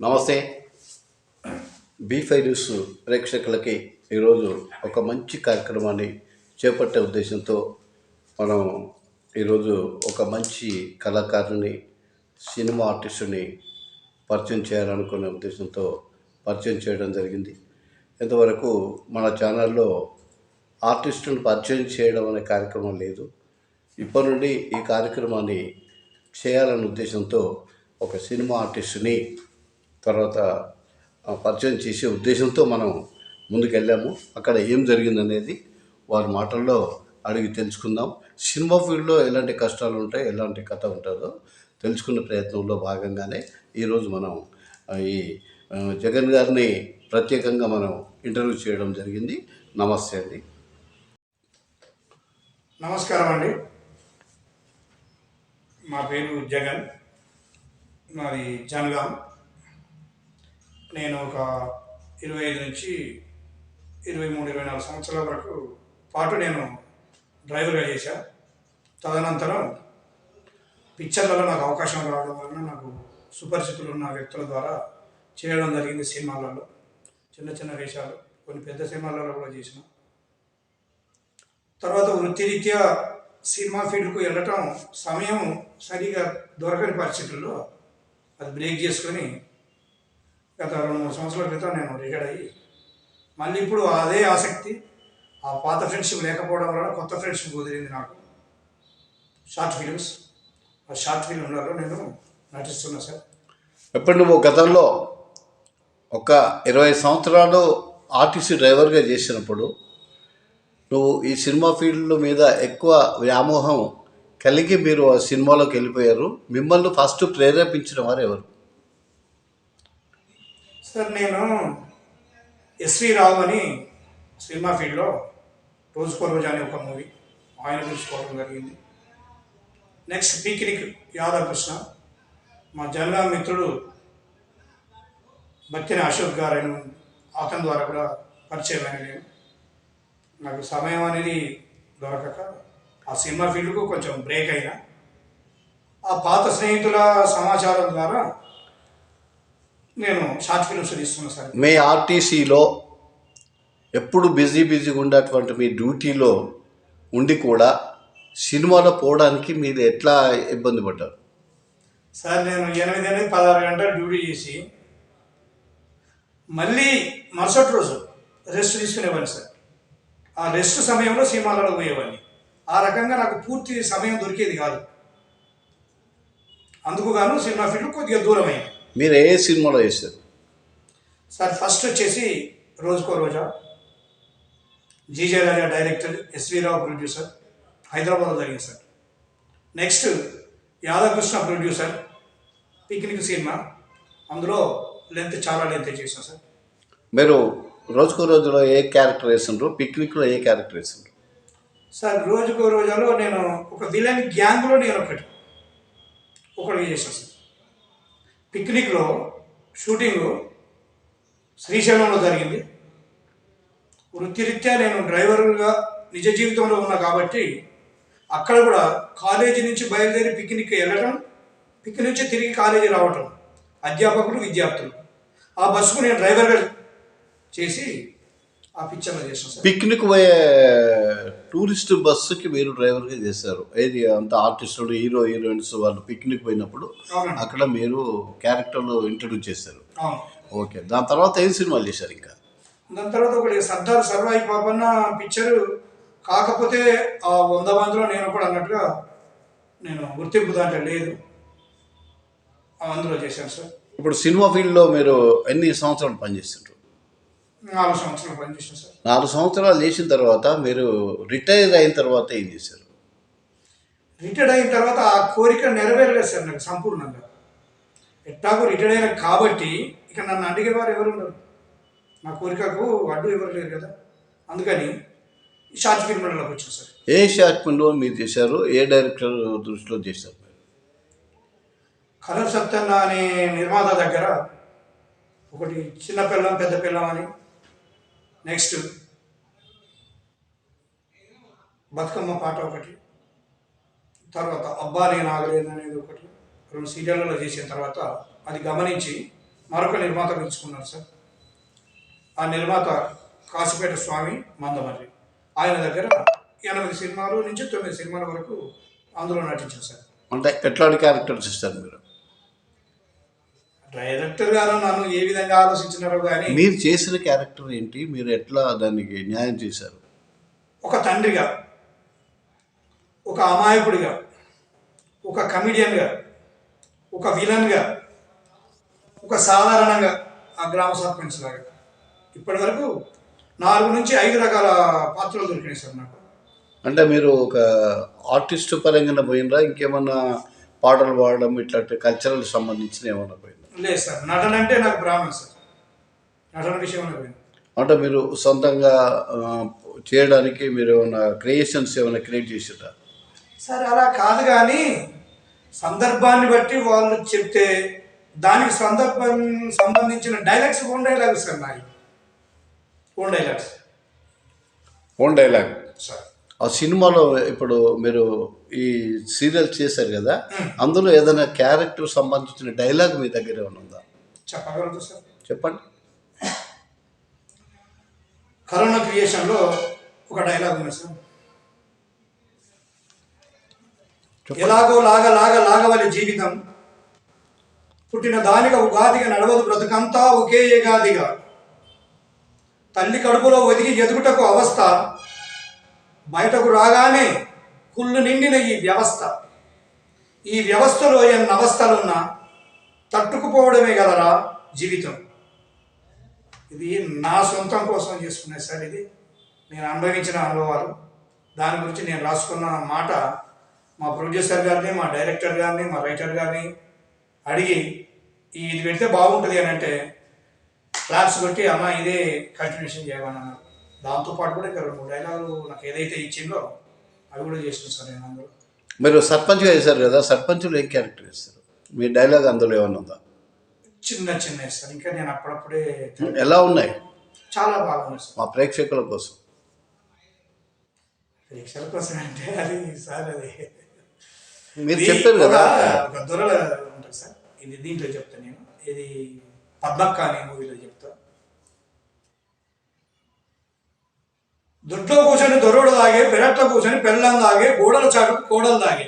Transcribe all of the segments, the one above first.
నమస్తే. Be five news ప్రేక్షకులకి ఈరోజు ఒక మంచి కార్యక్రమాన్ని చేపట్టే ఉద్దేశంతో మనం ఈరోజు ఒక మంచి కళాకారుని సినిమా ఆర్టిస్టుని పరిచయం చేయాలనుకునే ఉద్దేశంతో పరిచయం చేయడం జరిగింది. ఇంతవరకు మన ఛానల్లో ఆర్టిస్టుని పరిచయం చేయడం అనే కార్యక్రమం లేదు. ఇప్పటి నుండి ఈ కార్యక్రమాన్ని చేయాలనే ఉద్దేశంతో ఒక సినిమా ఆర్టిస్టుని తర్వాత పరిచయం చేసే ఉద్దేశంతో మనం ముందుకెళ్ళాము. అక్కడ ఏం జరిగిందనేది వారి మాటల్లో అడిగి తెలుసుకుందాం. సినిమా ఫీల్డ్లో ఎలాంటి కష్టాలు ఉంటాయి ఎలాంటి కథ ఉంటుందో తెలుసుకునే ప్రయత్నంలో భాగంగానే ఈరోజు మనం ఈ జగన్ గారిని ప్రత్యేకంగా మనం ఇంటర్వ్యూ చేయడం జరిగింది. నమస్తే అండి. నమస్కారం అండి. మా పేరు జగన్ నాది జనగాం. నేను ఒక ఇరవై ఐదు నుంచి ఇరవై మూడు ఇరవై నాలుగు సంవత్సరాల వరకు పాటు నేను డ్రైవర్గా చేశా. తదనంతరం పిక్చర్లలో నాకు అవకాశం రావడం వలన నాకు సుపరిచితులు ఉన్న వ్యక్తుల ద్వారా చేయడం జరిగింది సినిమాలలో. చిన్న చిన్న వేషాలు కొన్ని పెద్ద సినిమాలలో కూడా చేసిన. తర్వాత వృత్తిరీత్యా సినిమా ఫీల్డ్కు వెళ్ళటం సమయం సరిగా దొరకని పరిస్థితుల్లో అది బ్రేక్ చేసుకొని గత రెండు మూడు సంవత్సరాల క్రితం నేను రిటైర్డ్ అయ్యి మళ్ళీ ఇప్పుడు అదే ఆసక్తి ఆ పాత ఫ్రెండ్షిప్ లేకపోవడం వల్ల కొత్త ఫ్రెండ్షిప్ కుదిరింది నాకు. షార్ట్ ఫిలిమ్స్ ఆ షార్ట్ ఫిలింలలో నేను నటిస్తున్నా సార్. ఎప్పుడు నువ్వు గతంలో ఒక ఇరవై సంవత్సరాలు ఆర్టీసీ డ్రైవర్గా చేసినప్పుడు నువ్వు ఈ సినిమా ఫీల్డ్ మీద ఎక్కువ వ్యామోహం కలిగి మీరు ఆ సినిమాలోకి వెళ్ళిపోయారు. మిమ్మల్ని ఫస్ట్ ప్రేరేపించిన వారు ఎవరు? సార్ నేను ఎస్వి రావు అని సినిమా ఫీల్డ్లో రోజు రోజు అనే ఒక మూవీ. ఆయన పిలుచుకోవడం జరిగింది. నెక్స్ట్ పీకినిక్ యాదవకృష్ణ మా జనరా మిత్రుడు బత్తిన అశోక్ గారు అతని ద్వారా కూడా పరిచయం అయిన నేను. నాకు సమయం అనేది దొరకక ఆ సినిమా ఫీల్డ్కు కొంచెం బ్రేక్ అయినా. ఆ పాత స్నేహితుల సమాచారం ద్వారా నేను తీస్తున్నా సార్. మీ ఆర్టీసీలో ఎప్పుడు బిజీ బిజీగా ఉండేటువంటి మీ డ్యూటీలో ఉండి కూడా సినిమాలో పోవడానికి మీరు ఎట్లా ఇబ్బంది పడ్డారు? సార్ నేను ఎనిమిది ఎనిమిది పదహారు గంటలు డ్యూటీ చేసి మళ్ళీ మరుసటి రోజు రెస్ట్ తీసుకునేవాడిని సార్. ఆ రెస్ట్ సమయంలో సినిమాలలో పోయేవాడిని. ఆ రకంగా నాకు పూర్తి సమయం దొరికేది కాదు. అందుకు గాను సినిమా ఫీల్డ్ కొద్దిగా దూరం అయింది. మీరు ఏ సినిమాలో చేశారు. సార్ ఫస్ట్ వచ్చేసి Rojuko Roja GJ Raja director S V Rao producer హైదరాబాద్లో జరిగింది sir. Next Yadakrishna producer picnic cinema అందులో లెంత్ చాలా లెంత్ చేసాం సార్. మీరు రోజుకో రోజులో ఏ క్యారెక్టర్ వేసిండ్రు? పిక్నిక్లో ఏ క్యారెక్టర్ వేసిండ్రు? సార్ రోజుకో రోజాలో నేను ఒక విలన్ గ్యాంగ్లో నేను ఒకటి ఒకటి చేశాను సార్. పిక్నిక్లో షూటింగ్ శ్రీశైలంలో జరిగింది. వృత్తిరీత్యా నేను డ్రైవర్గా నిజ జీవితంలో ఉన్నా కాబట్టి అక్కడ కూడా కాలేజీ నుంచి బయలుదేరి పిక్నిక్ వెళ్ళడం పిక్నిక్ నుంచి తిరిగి కాలేజీ రావటం అధ్యాపకులు విద్యార్థులు. ఆ బస్సుకు నేను డ్రైవర్గా చేసి ఆ పిక్చర్లో చేసాను సార్ పిక్నిక్ పోయే టూరిస్ట్ బస్సుకి మీరు డ్రైవర్గా చేశారు. ఏది అంత ఆర్టిస్టులు హీరో హీరోయిన్స్ వాళ్ళు పిక్నిక్ పోయినప్పుడు అక్కడ మీరు క్యారెక్టర్లు ఇంట్రడ్యూస్ చేశారు. ఓకే. దాని తర్వాత ఏం సినిమాలు చేశారు ఇంకా? దాని తర్వాత ఒకటి సర్దార్ సర్వాయి పాపన్న పిక్చర్. కాకపోతే ఆ వంద మందిలో నేను కూడా అన్నట్టుగా నేను గుర్తింపు దాంట్లో లేదు. అందులో చేశాను సార్. ఇప్పుడు సినిమా ఫీల్డ్లో మీరు ఎన్ని సంవత్సరాలు పనిచేస్తుంటారు? నాలుగు సంవత్సరాలు పనిచేసాను సార్. నాలుగు సంవత్సరాలు చేసిన తర్వాత మీరు రిటైర్ అయిన తర్వాత ఏం చేశారు? రిటైర్డ్ అయిన తర్వాత ఆ కోరిక నెరవేరలేదు సార్ నాకు సంపూర్ణంగా. ఎట్టాకు రిటైర్డ్ అయిన కాబట్టి ఇక నన్ను అడిగేవారు ఎవరు ఉండరు. నా కోరికకు అడ్డు ఎవరు లేరు కదా. అందుకని ఈ షార్ట్ ఫిల్మ్లలోకి వచ్చాను సార్. ఏ షార్ట్ ఫిల్మ్లో మీరు చేశారు? ఏ డైరెక్టర్ దృష్టిలో చేశారు కలర్ సత్యన్న అనే నిర్మాత దగ్గర ఒకటి చిన్న పిల్లం పెద్ద పిల్లం అని నెక్స్ట్ బతుకమ్మ పాట ఒకటి తర్వాత అబ్బా నేను ఆగలేదు అనేది ఒకటి రెండు సీరియళ్ళలో చేసిన తర్వాత అది గమనించి మరొక నిర్మాత పిలుచుకున్నారు సార్. ఆ నిర్మాత కాసిపేట స్వామి మందమర్రి. ఆయన దగ్గర ఎనిమిది సినిమాలు నుంచి తొమ్మిది సినిమాల వరకు అందులో నటించారు సార్. అంటే ఎట్లాంటి క్యారెక్టర్స్ ఇస్తారు మీరు? డైరెక్టర్ గారు నన్ను ఏ విధంగా ఆలోచించినారో కానీ మీరు చేసిన క్యారెక్టర్ ఏంటి? మీరు ఎట్లా దానికి న్యాయం చేశారు? ఒక తండ్రిగా ఒక అమాయకుడిగా ఒక కమిడియన్గా ఒక విలన్గా ఒక సాధారణంగా ఆ గ్రామ సర్పంచ్ లాగా. ఇప్పటి వరకు నాలుగు నుంచి ఐదు రకాల పాత్రలు దొరికినాయి సార్ నాకు. అంటే మీరు ఒక ఆర్టిస్ట్ పరంగా పోయినరా? ఇంకేమన్నా పాటలు పాడడం ఇట్లాంటి కల్చరల్ సంబంధించిన ఏమన్నా పోయిందా లేదు సార్. నటన అంటే నాకు బ్రాహ్మణ్ సార్. నటన విషయంలో అంటే మీరు సొంతంగా చేయడానికి మీరు ఏమైనా క్రియేషన్స్ ఏమైనా క్రియేట్ చేసారా సార్ అలా కాదు కానీ సందర్భాన్ని బట్టి వాళ్ళు చెప్తే దానికి సందర్భం సంబంధించిన డైలాగ్స్ ఓన్ డైలాగ్స్ సార్ నాయి own dialogues. Own dialogue? Sir. ఆ సినిమాలో ఇప్పుడు మీరు ఈ సీరియల్ చేశారు కదా అందులో ఏదైనా క్యారెక్టర్ సంబంధించిన డైలాగ్ మీ దగ్గర ఏమైనా ఉందా? చెప్పగలదు సార్ చెప్పండి. కరోనా క్రియేషన్లో ఒక డైలాగ్ ఉంది సార్. ఎలాగో లాగ లాగ లాగవలి జీవితం. పుట్టిన దానిగా ఉగాదిగా నడవదు బ్రతుకంతా ఒకే ఏగాదిగా. తల్లి కడుపులో ఒదిగి ఎదుగుటకు అవస్థ బయటకు రాగానే కుళ్ళు నిండిన ఈ వ్యవస్థ. ఈ వ్యవస్థలో ఎన్ని అవస్థలున్నా తట్టుకుపోవడమే గలరా జీవితం. ఇది నా సొంతం కోసం చేసుకునే సార్ ఇది. నేను అనుభవించిన అనుభవాలు. దాని గురించి నేను రాసుకున్న మాట మా ప్రొడ్యూసర్ గారిని మా డైరెక్టర్ గారిని మా రైటర్ గారిని అడిగి ఇది పెడితే బాగుంటుంది అని అంటే క్లాప్స్ కొట్టి అమ్మ ఇదే కంటిన్యూషన్ చేయమని అన్నారు దాంతోపాటు కూడా ఇంకా రెండు డైలాగులు నాకు ఏదైతే ఇచ్చిందో అవి కూడా చేసిన సార్ నేను అందులో. మీరు సర్పంచ్గా చేశారు కదా సర్పంచ్లో ఏం క్యారెక్టర్ ఇస్తారు మీ డైలాగ్ అందులో ఏమైనా ఉందా? చిన్న చిన్న సార్ ఇంకా నేను అప్పుడప్పుడే ఎలా ఉన్నాయి? చాలా బాగున్నాయి సార్. మా ప్రేక్షకుల కోసం. పరీక్షల కోసం అంటే అది సార్ అది. మీరు చెప్పారు కదా. దొరల ఉంటుంది సార్. ఇది దీంట్లో చెప్తా నేను. ఇది పద్మక్క అనే మూవీలో చెప్తా దొడ్లో కూర్చొని దొరోడు తాగే పెరట్లో కూర్చొని పెళ్ళం తాగే గోడల చాటుకు కోడలు తాగే.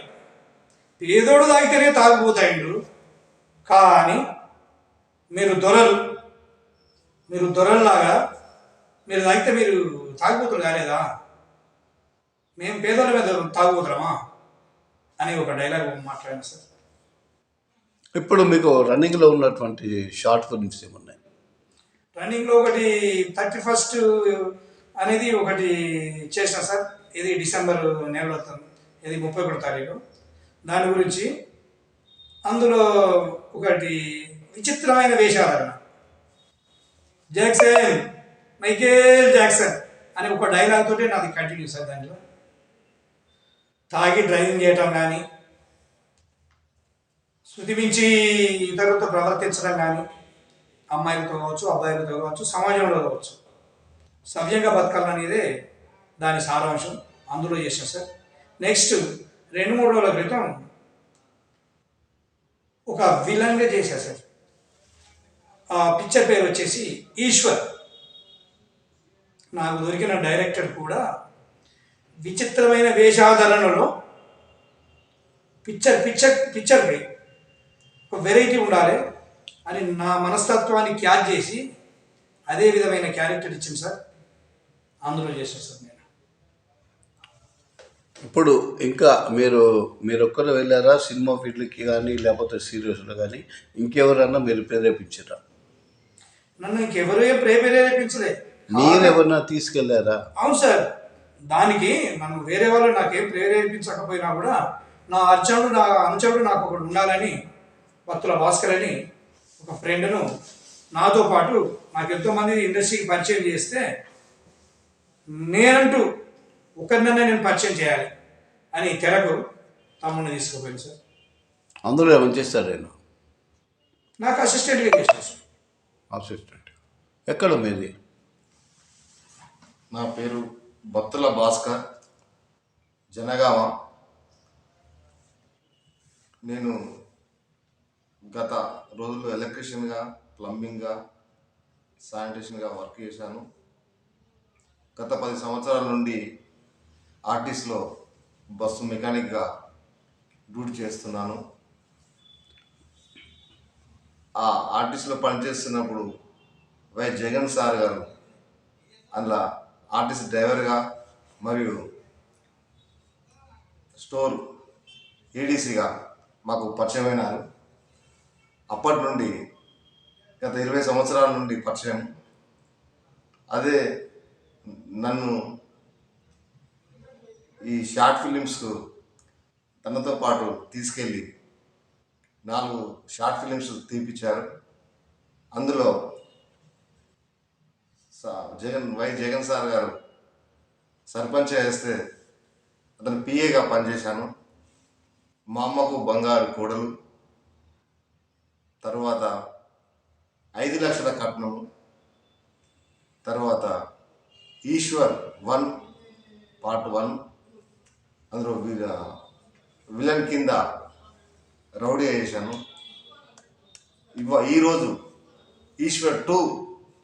పేదోడు తాగితేనే తాగిపోతాయిండు కానీ మీరు దొరలు మీరు దొరల్లాగా మీరు తాగితే మీరు తాగిపోతులు కాలేదా? మేము పేదల మీద తాగుపోతామా అని ఒక డైలాగ్ మాట్లాడాను సార్. ఇప్పుడు మీకు రన్నింగ్లో ఉన్నటువంటి షార్ట్ ఫిల్మ్స్ ఏమున్నాయి? రన్నింగ్లో ఒకటి థర్టీ ఫస్ట్ అనేది ఒకటి చేసిన సార్. ఇది డిసెంబర్ నెలలో వస్తుంది. ఇది ముప్పై ఒకటో తారీఖు. దాని గురించి అందులో ఒకటి విచిత్రమైన వేషాధారణ జాక్సన్ మైకేల్ జాక్సన్ అనే ఒక డైలాగ్ తోటే నాది కంటిన్యూ సార్ దాంట్లో. తాగి డ్రైవింగ్ చేయటం కానీ శృతి మించి ఇతరులతో ప్రవర్తించడం కానీ అమ్మాయిలతో కావచ్చు అబ్బాయిలతో కావచ్చు సమాజంలో కావచ్చు. సవ్యంగా బతకాలనేదే దాని సారాంశం. అందులో చేసిన సార్. నెక్స్ట్ రెండు మూడు రోజుల క్రితం ఒక విలన్గా చేశా సార్. ఆ పిక్చర్ పేరు వచ్చేసి ఈశ్వర్. నాకు దొరికిన డైరెక్టర్ కూడా విచిత్రమైన వేషాధరణలో పిక్చర్ పిక్చర్ పిక్చర్ ఒక వెరైటీ ఉండాలి అని నా మనస్తత్వాన్ని క్యాచ్ చేసి అదే విధమైన క్యారెక్టర్ ఇచ్చింది సార్. అందులో సార్ నేను. ఇప్పుడు ఇంకా మీరు మీరు ఒక్కరు వెళ్ళారా సినిమా ఫీల్డ్కి కానీ లేకపోతే సీరియల్స్లో కానీ? ఇంకెవరన్నా మీరు ప్రేరేపించారా? నన్ను ఇంకెవరూ ప్రేరేపించలే. మీరు ఎవరన్నా తీసుకెళ్ళారా? అవును సార్. దానికి నన్ను వేరే వాళ్ళు నాకేం ప్రేరేపించకపోయినా కూడా నా అర్చనుడు నా అనుచరుడు నాకు ఒకడు ఉండాలని భక్తుల భాస్కర్ అని ఒక ఫ్రెండ్ను నాతో పాటు నాకు ఎంతోమంది ఇండస్ట్రీకి పరిచయం చేస్తే నేనంటూ ఒకరినన్నా నేను పరిచయం చేయాలి అని తెరకు తమ్ముడిని తీసుకుపోయింది సార్. అందులో ఏమైనా చేస్తారు నేను నాకు అసిస్టెంట్గా సార్. అసిస్టెంట్ ఎక్కడ మీది? నా పేరు బత్తుల భాస్కర్. జనగామ. నేను గత రోజుల్లో ఎలక్ట్రీషియన్గా ప్లంబింగ్గా శానిటేషన్గా వర్క్ చేశాను. గత పది సంవత్సరాల నుండి ఆర్టీస్లో బస్సు మెకానిక్గా డ్యూటీ చేస్తున్నాను. ఆ ఆర్టీస్లో పనిచేస్తున్నప్పుడు వై జగన్ సార్ గారు అందులో ఆర్టిస్ట్ డ్రైవర్గా మరియు స్టోర్ ఏడీసీగా మాకు పరిచయమైనారు అప్పటి నుండి గత ఇరవై సంవత్సరాల నుండి పరిచయం. అదే నన్ను ఈ షార్ట్ ఫిలిమ్స్కు తనతో పాటు తీసుకెళ్ళి నాలుగు షార్ట్ ఫిలిమ్స్ తీపిచ్చారు. అందులో జగన్ వై జగన్ సార్ గారు సర్పంచ్ వేస్తే అతను పిఏగా పనిచేశాను. మా అమ్మకు బంగారు కోడలు. తర్వాత ఐదు లక్షల కట్నము తర్వాత ఈశ్వర్ వన్ పార్ట్ వన్. అందులో విలన్ కింద రౌడీ చేశాను ఇవ ఈరోజు ఈశ్వర్ టూ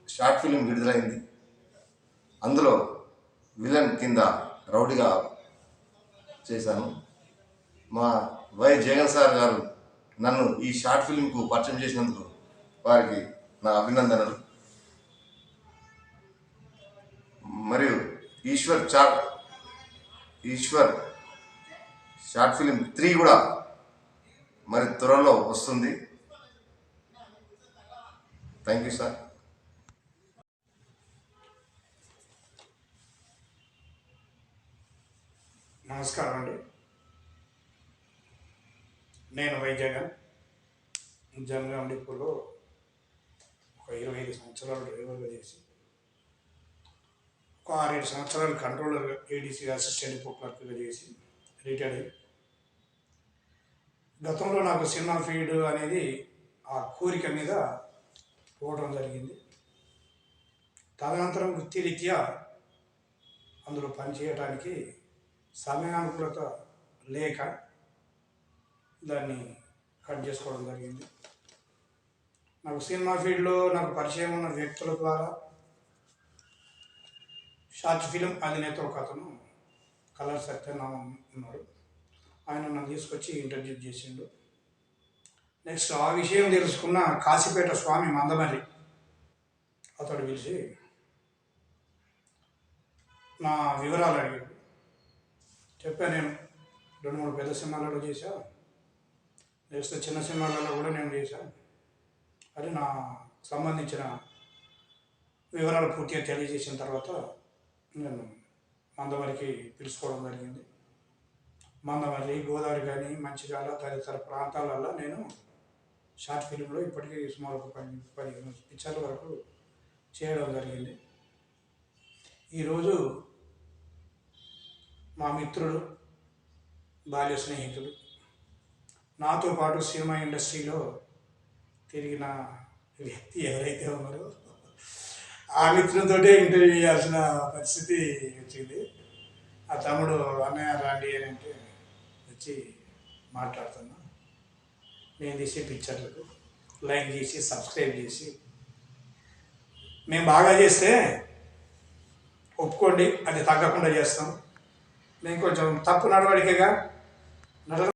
షార్ట్ ఫిలిం విడుదలైంది. అందులో విలన్ కింద రౌడీగా చేశాను. మా వై జగన్ సార్ గారు నన్ను ఈ షార్ట్ ఫిల్మ్కు పరిచయం చేసినందుకు వారికి నా అభినందనలు. మరియు Eshwar chat Eshwar short film three కూడా మరి త్వరలో వస్తుంది. థ్యాంక్ యూ సార్ నమస్కారం అండి. నేను వైజాగన్ జనగాం డిపోలో ఒక ఇరవై ఐదు సంవత్సరాలు డ్రైవర్గా చేసి ఒక ఆరేడు సంవత్సరాలు కంట్రోలర్ ఏడీసీ అసిస్టెంట్ డిపో క్లర్క్గా చేసి రిటైర్డ్ అయ్యి. గతంలో నాకు సినిమా ఫీల్డ్ అనేది ఆ కోరిక మీద పోవడం జరిగింది. తదనంతరం వృత్తిరీత్యా అందులో పనిచేయడానికి సమయానుకూలత లేక దాన్ని కట్ చేసుకోవడం జరిగింది. నాకు సినిమా ఫీల్డ్లో నాకు పరిచయం ఉన్న వ్యక్తుల ద్వారా షార్ట్ ఫిలిం అధినేత ఒక అతను కలర్ సత్యనామం ఉన్నాడు. ఆయన నన్ను తీసుకొచ్చి ఇంటర్వ్యూ చేసిండు. నెక్స్ట్ ఆ విషయం తెలుసుకున్న కాశీపేట స్వామి మందమరి అతడు పిలిచి నా వివరాలు అడిగాడు. చెప్పాను నేను రెండు మూడు పెద్ద సినిమాలలో చేశా. నెక్స్ట్ చిన్న సినిమాలలో కూడా నేను చేశా. అది నా సంబంధించిన వివరాలు పూర్తిగా తెలియజేసిన తర్వాత నేను మందమరికి పిలుచుకోవడం జరిగింది. మందమరి గోదావరి కానీ మంచిర్యాల తదితర ప్రాంతాలలో నేను షార్ట్ ఫిల్మ్లో ఇప్పటికీ సుమారు ఒక పది పదిహేను పిక్చర్ల వరకు చేయడం జరిగింది. ఈరోజు మా మిత్రుడు బాల్య స్నేహితుడు నాతో పాటు సినిమా ఇండస్ట్రీలో తిరిగిన వ్యక్తి ఎవరైతే ఉన్నారో ఆ మిత్రులతోటే ఇంటర్వ్యూ చేయాల్సిన పరిస్థితి వచ్చింది. ఆ తమ్ముడు అన్నయ్య రాండి అని అంటే వచ్చి మాట్లాడుతున్నా. నేను తీసే పిక్చర్లకు లైక్ చేసి సబ్స్క్రైబ్ చేసి మేము బాగా చేస్తే ఒప్పుకోండి అది తగ్గకుండా చేస్తాం. మేము కొంచెం తప్పు నడవడికగా నడవ